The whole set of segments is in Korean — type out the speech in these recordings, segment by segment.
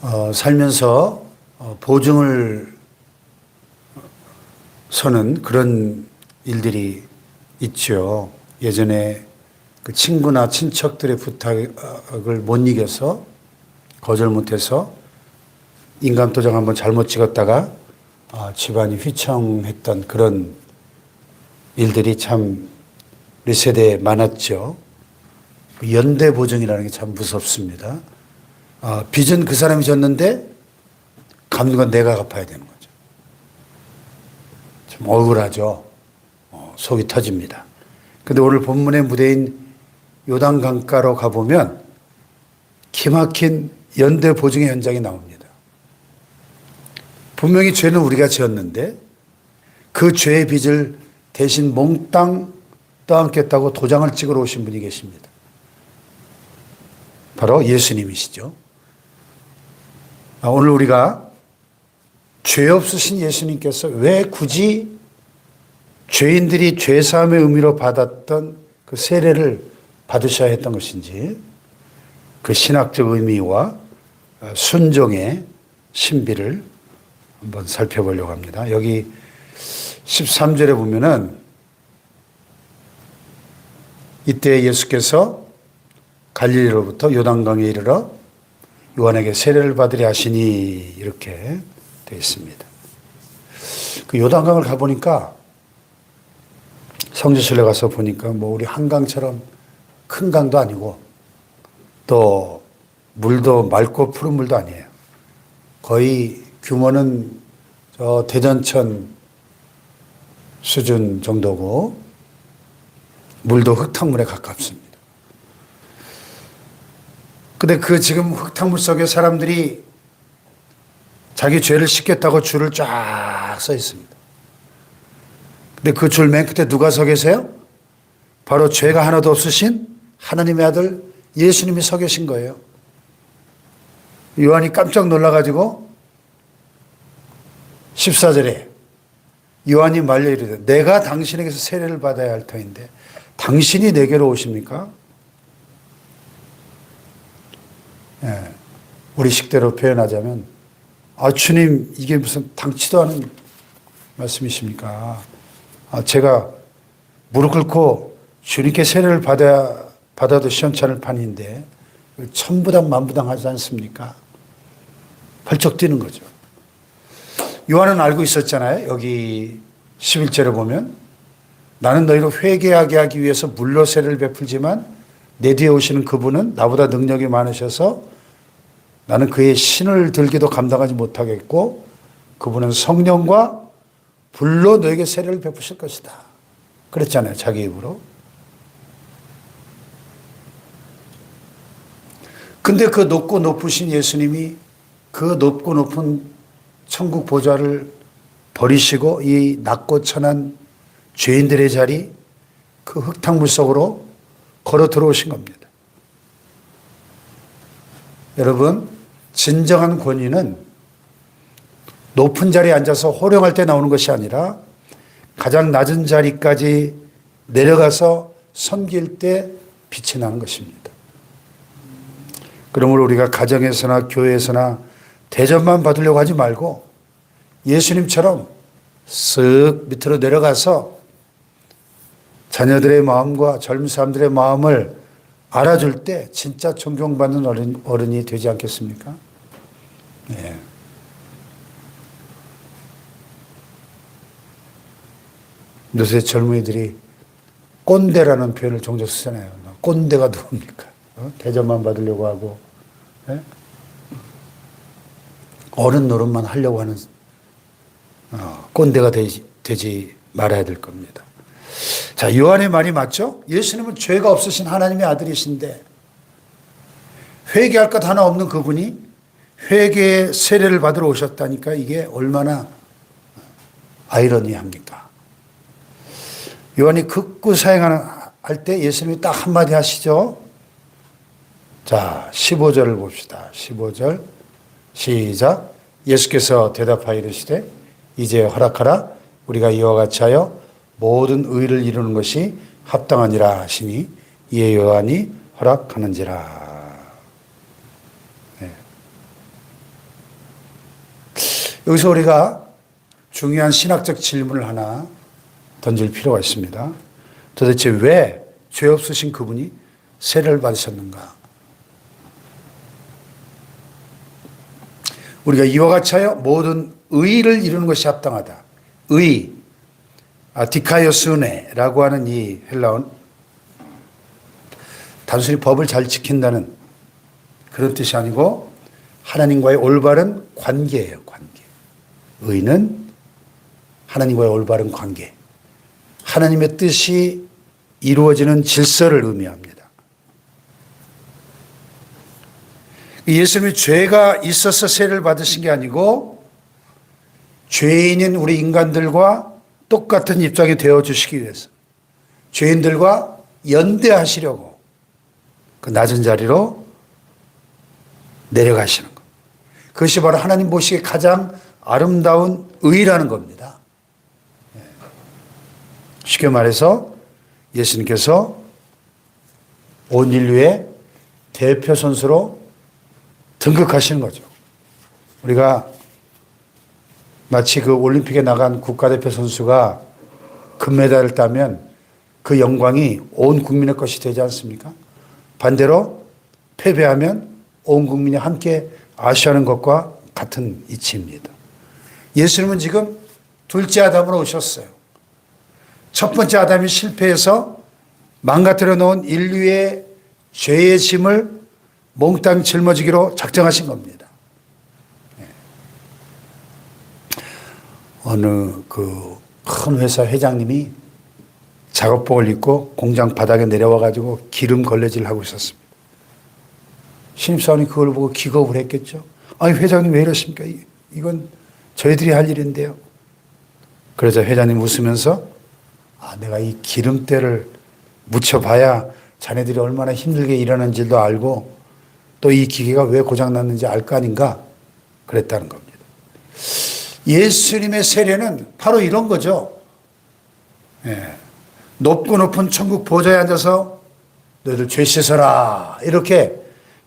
어, 살면서 어, 보증을 서는 그런 일들이 있죠. 예전에 그 친구나 친척들의 부탁을 못 이겨서 거절 못해서 인감 도장 한번 잘못 찍었다가 아, 집안이 휘청했던 그런 일들이 참 우리 세대에 많았죠. 그 연대 보증이라는 게 참 무섭습니다. 아, 빚은 그 사람이 졌는데 건 내가 갚아야 되는 거죠. 좀 억울하죠. 어, 속이 터집니다. 근데 오늘 본문의 무대인 요단 강가로 가보면 기막힌 연대 보증의 현장이 나옵니다. 분명히 죄는 우리가 지었는데 그 죄의 빚을 대신 몽땅 떠안겠다고 도장을 찍으러 오신 분이 계십니다. 바로 예수님이시죠. 아, 오늘 우리가 죄 없으신 예수님께서 왜 굳이 죄인들이 죄사함의 의미로 받았던 그 세례를 받으셔야 했던 것인지 그 신학적 의미와 순종의 신비를 한번 살펴보려고 합니다. 여기 13절에 보면은 이때 예수께서 갈릴리로부터 요단강에 이르러 요한에게 세례를 받으려 하시니 이렇게 되어 있습니다. 그 요단강을 가보니까 성지순례 가서 보니까 뭐 우리 한강처럼 큰 강도 아니고 또 물도 맑고 푸른 물도 아니에요. 거의 규모는 저 대전천 수준 정도고 물도 흙탕물에 가깝습니다. 근데 그 지금 흙탕물 속에 사람들이 자기 죄를 씻겠다고 줄을 쫙 서 있습니다. 근데 그 줄 맨 끝에 누가 서 계세요? 바로 죄가 하나도 없으신 하나님의 아들 예수님이 서 계신 거예요. 요한이 깜짝 놀라가지고 14절에 요한이 말려 이르되 내가 당신에게서 세례를 받아야 할 터인데 당신이 내게로 오십니까? 예, 우리 식대로 표현하자면 아 주님 이게 무슨 당치도 않은 말씀이십니까? 아, 제가 무릎 꿇고 주님께 세례를 받아야 받아도 시원찮을 판인데 천부당 만부당 하지 않습니까? 펄쩍 뛰는 거죠. 요한은 알고 있었잖아요. 여기 11절에 보면 나는 너희를 회개하게 하기 위해서 물로 세례를 베풀지만 내 뒤에 오시는 그분은 나보다 능력이 많으셔서 나는 그의 신을 들기도 감당하지 못하겠고 그분은 성령과 불로 너에게 세례를 베푸실 것이다. 그랬잖아요. 자기 입으로. 근데 그 높고 높으신 예수님이 그 높고 높은 천국 보좌를 버리시고 이 낮고 천한 죄인들의 자리 그 흙탕물 속으로 걸어 들어오신 겁니다. 여러분, 진정한 권위는 높은 자리에 앉아서 호령할 때 나오는 것이 아니라 가장 낮은 자리까지 내려가서 섬길 때 빛이 나는 것입니다. 그러므로 우리가 가정에서나 교회에서나 대접만 받으려고 하지 말고 예수님처럼 쓱 밑으로 내려가서 자녀들의 마음과 젊은 사람들의 마음을 알아줄 때 진짜 존경받는 어른, 어른이 되지 않겠습니까? 네. 요새 젊은이들이 꼰대라는 표현을 종종 쓰잖아요. 꼰대가 누굽니까? 어? 대접만 받으려고 하고 예? 어른 노릇만 하려고 하는 어, 꼰대가 되지, 되지 말아야 될 겁니다. 자, 요한의 말이 맞죠? 예수님은 죄가 없으신 하나님의 아들이신데 회개할 것 하나 없는 그분이 회개의 세례를 받으러 오셨다니까 이게 얼마나 아이러니합니까? 요한이 극구 사행하는 할 때 예수님이 딱 한마디 하시죠. 자, 15절을 봅시다. 15절. 시작. 예수께서 대답하여 이르시되 이제 허락하라 우리가 이와 같이 하여 모든 의를 이루는 것이 합당하니라 하시니 이에 요한이 허락하는지라. 네. 여기서 우리가 중요한 신학적 질문을 하나 던질 필요가 있습니다. 도대체 왜 죄 없으신 그분이 세례를 받으셨는가? 우리가 이와 같이 하여 모든 의를 이루는 것이 합당하다. 의, 아, 디카이오스네라고 하는 이 헬라어는 단순히 법을 잘 지킨다는 그런 뜻이 아니고 하나님과의 올바른 관계예요, 관계. 의는 하나님과의 올바른 관계. 하나님의 뜻이 이루어지는 질서를 의미합니다. 예수님이 죄가 있어서 세례를 받으신 게 아니고 죄인인 우리 인간들과 똑같은 입장이 되어 주시기 위해서 죄인들과 연대하시려고 그 낮은 자리로 내려가시는 것. 그것이 바로 하나님 보시기에 가장 아름다운 의라는 겁니다. 예. 쉽게 말해서 예수님께서 온 인류의 대표 선수로 등극하시는 거죠. 우리가 마치 그 올림픽에 나간 국가대표 선수가 금메달을 따면 그 영광이 온 국민의 것이 되지 않습니까? 반대로 패배하면 온 국민이 함께 아쉬워하는 것과 같은 이치입니다. 예수님은 지금 둘째 아담으로 오셨어요. 첫 번째 아담이 실패해서 망가뜨려 놓은 인류의 죄의 짐을 몽땅 짊어지기로 작정하신 겁니다. 어느 그 큰 회사 회장님이 작업복을 입고 공장 바닥에 내려와 가지고 기름 걸레질 하고 있었습니다. 신입사원이 그걸 보고 기겁을 했겠죠. 아니 회장님 왜 이러십니까? 이- 이건 저희들이 할 일인데요. 그러자 회장님 웃으면서 아 내가 이 기름때를 묻혀봐야 자네들이 얼마나 힘들게 일하는지도 알고 또 이 기계가 왜 고장 났는지 알 거 아닌가 그랬다는 겁니다. 예수님의 세례는 바로 이런 거죠. 예. 높고 높은 천국 보좌에 앉아서 너희들 죄 씻어라 이렇게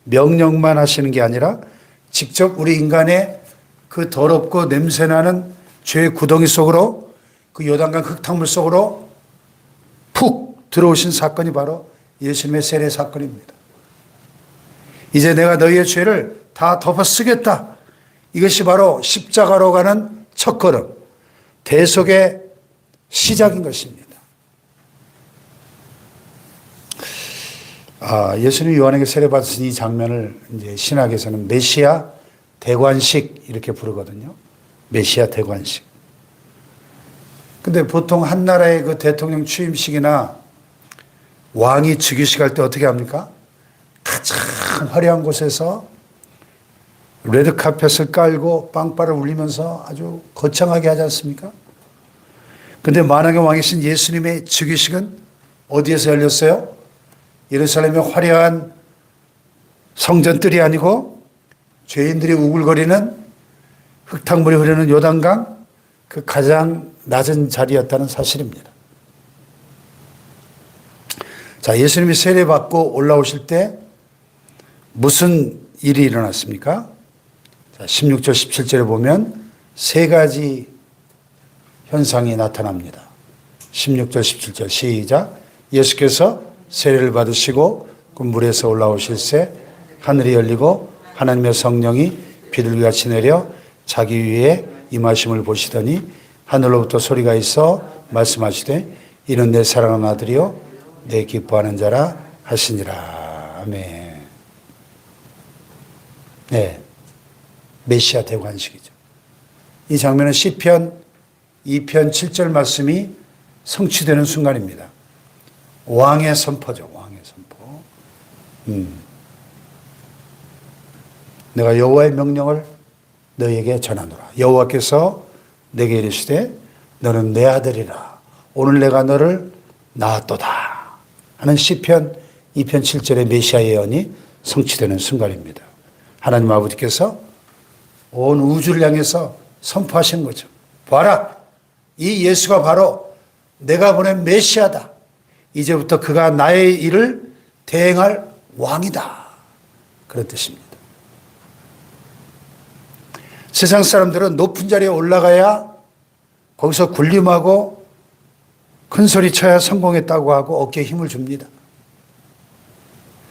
명령만 하시는 게 아니라 직접 우리 인간의 그 더럽고 냄새나는 죄의 구덩이 속으로 그 요단강 흙탕물 속으로 푹 들어오신 사건이 바로 예수님의 세례 사건입니다. 이제 내가 너희의 죄를 다 덮어 쓰겠다. 이것이 바로 십자가로 가는 첫 걸음, 대속의 시작인 것입니다. 아, 예수님 요한에게 세례받으신 이 장면을 이제 신학에서는 메시아 대관식 이렇게 부르거든요. 메시아 대관식. 근데 보통 한 나라의 그 대통령 취임식이나 왕이 즉위식 할 때 어떻게 합니까? 가장 화려한 곳에서 레드카펫을 깔고 빵빠를 울리면서 아주 거창하게 하지 않습니까? 근데 만왕의 왕이신 예수님의 즉위식은 어디에서 열렸어요? 예루살렘의 화려한 성전들이 아니고 죄인들이 우글거리는 흙탕물이 흐르는 요단강 그 가장 낮은 자리였다는 사실입니다. 자, 예수님이 세례받고 올라오실 때 무슨 일이 일어났습니까? 자, 16절, 17절에 보면 세 가지 현상이 나타납니다. 16절, 17절 시작. 예수께서 세례를 받으시고 그 물에서 올라오실새 하늘이 열리고 하나님의 성령이 비둘기같이 내려 자기 위에 임하심을 보시더니 하늘로부터 소리가 있어 말씀하시되 이는 내 사랑하는 아들이요 내 기뻐하는 자라 하시니라. 아멘. 네. 메시아 대관식이죠. 이 장면은 시편 2편 7절 말씀이 성취되는 순간입니다. 왕의 선포죠. 왕의 선포. 음. 내가 여호와의 명령을 너에게 전하노라. 여호와께서 내게 이르시되 너는 내 아들이라. 오늘 내가 너를 낳았도다. 하는 시편 2편 7절의 메시아 예언이 성취되는 순간입니다. 하나님 아버지께서 온 우주를 향해서 선포하신 거죠. 봐라. 이 예수가 바로 내가 보낸 메시아다. 이제부터 그가 나의 일을 대행할 왕이다. 그런 뜻입니다. 세상 사람들은 높은 자리에 올라가야 거기서 군림하고 큰 소리 쳐야 성공했다고 하고 어깨에 힘을 줍니다.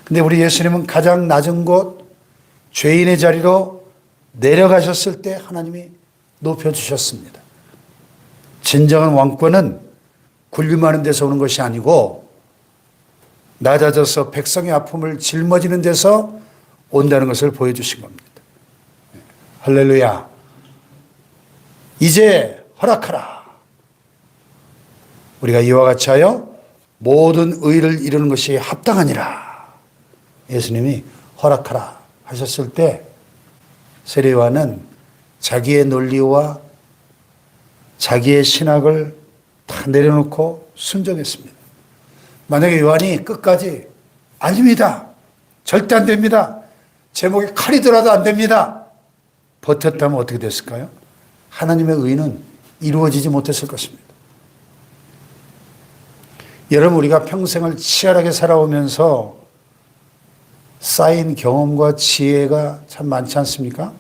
근데 우리 예수님은 가장 낮은 곳 죄인의 자리로 내려가셨을 때 하나님이 높여주셨습니다. 진정한 왕권은 군림하는 데서 오는 것이 아니고 낮아져서 백성의 아픔을 짊어지는 데서 온다는 것을 보여주신 겁니다. 할렐루야. 이제 허락하라. 우리가 이와 같이 하여 모든 의를 이루는 것이 합당하니라. 예수님이 허락하라 하셨을 때 세례요한은 자기의 논리와 자기의 신학을 다 내려놓고 순종했습니다. 만약에 요한이 끝까지 아닙니다. 절대 안 됩니다. 제목에 칼이 들어도 안 됩니다. 버텼다면 어떻게 됐을까요? 하나님의 의는 이루어지지 못했을 것입니다. 여러분, 우리가 평생을 치열하게 살아오면서 쌓인 경험과 지혜가 참 많지 않습니까?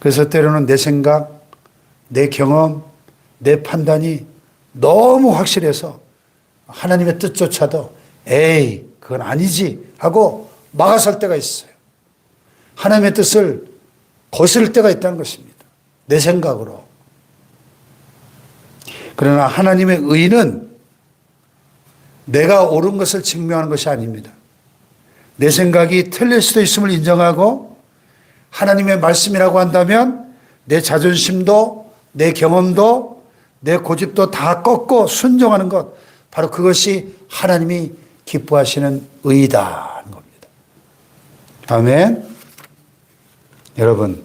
그래서 때로는 내 생각, 내 경험, 내 판단이 너무 확실해서 하나님의 뜻조차도 에이, 그건 아니지 하고 막아설 때가 있어요. 하나님의 뜻을 거스를 때가 있다는 것입니다. 내 생각으로. 그러나 하나님의 의는 내가 옳은 것을 증명하는 것이 아닙니다. 내 생각이 틀릴 수도 있음을 인정하고 하나님의 말씀이라고 한다면 내 자존심도 내 경험도 내 고집도 다 꺾고 순종하는 것 바로 그것이 하나님이 기뻐하시는 의다는 겁니다. 아멘. 여러분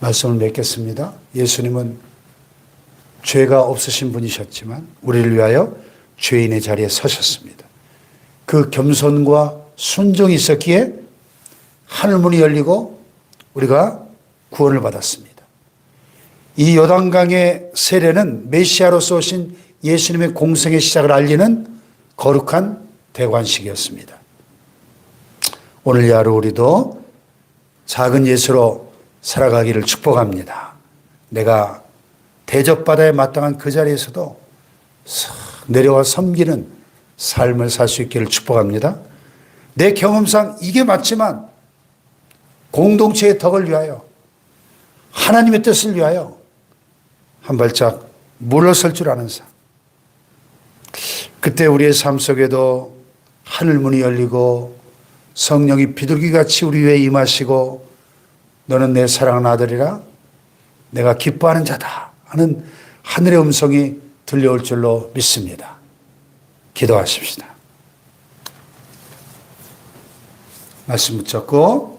말씀을 맺겠습니다. 예수님은 죄가 없으신 분이셨지만 우리를 위하여 죄인의 자리에 서셨습니다. 그 겸손과 순종이 있었기에 하늘문이 열리고 우리가 구원을 받았습니다. 이 요단강의 세례는 메시아로서 오신 예수님의 공생의 시작을 알리는 거룩한 대관식이었습니다. 오늘 이 하루 우리도 작은 예수로 살아가기를 축복합니다. 내가 대접받아야 마땅한 그 자리에서도 싹 내려와 섬기는 삶을 살 수 있기를 축복합니다. 내 경험상 이게 맞지만 공동체의 덕을 위하여 하나님의 뜻을 위하여 한 발짝 물러설 줄 아는 삶. 그때 우리의 삶 속에도 하늘 문이 열리고 성령이 비둘기같이 우리 위에 임하시고 너는 내 사랑하는 아들이라 내가 기뻐하는 자다 하는 하늘의 음성이 들려올 줄로 믿습니다. 기도하십시다. 말씀 붙잡고